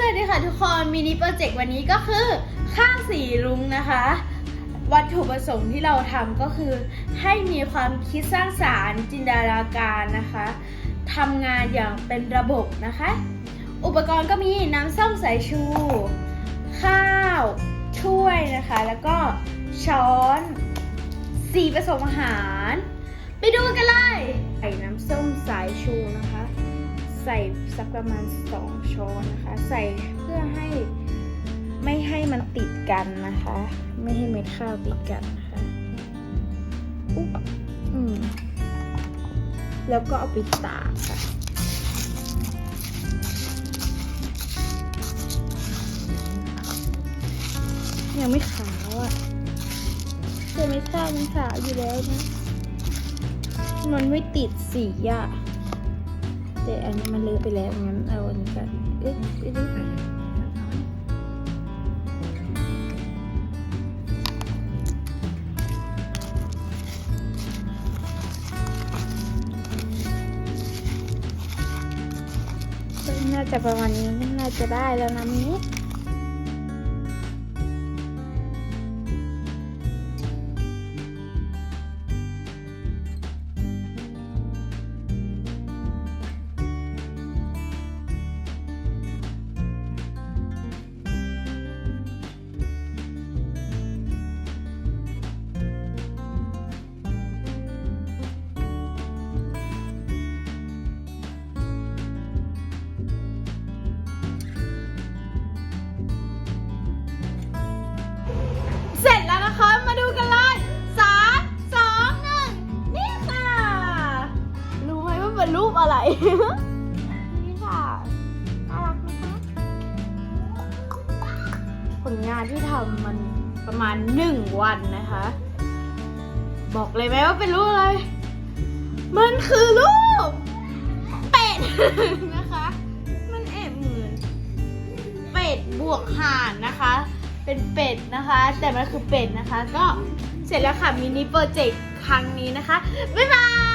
สวัสดีค่ะทุกคนมินิโปรเจกต์วันนี้ก็คือข้างสีรุ้งนะคะ วัตถุประสงค์ที่เราทำก็คือให้มีความคิดสร้างสารรค์ จินตนาการนะคะทำงานอย่างเป็นระบบนะคะ อุปกรณ์ก็มีน้ำส้มสายชู ข้าวถ้วยนะคะ แล้วก็ช้อนสีผสมอาหาร ไปดูกันเลยใส่น้ำส้มสายชูนะ ใส่สักประมาณ 2 ช้อนนะคะ ใส่เพื่อให้ไม่ให้มันติดกันนะคะ ไม่ให้เม็ดข้าวติดกันนะคะอุ๊บอืมแล้วก็เอาไปตากค่ะยังไม่ขาวอะแต่ไม่ทราบมันขาวอยู่แล้วนะ มันไม่ติดสีอะ แต่อันนี้มันเลอะไปแล้วงั้นเอาอันนี้กันเอ๊ะเอ๊ะน่าจะประมาณนี้น่าจะได้แล้วนะมิ้ เป็นรูปอะไร นี่ค่ะน่ารักนะคะผลงานที่ทำมันประมาณหนึ่งวันนะคะ บอกเลยไหมว่าเป็นรูปอะไร มันคือรูปเป็ดนะคะ มันแอบเหมือนเป็ดบวกห่านนะคะ เป็นเป็ดนะคะ แต่มันคือเป็ดนะคะ ก็เสร็จแล้วค่ะมินิโปรเจกต์ครั้งนี้นะคะ บ๊ายบาย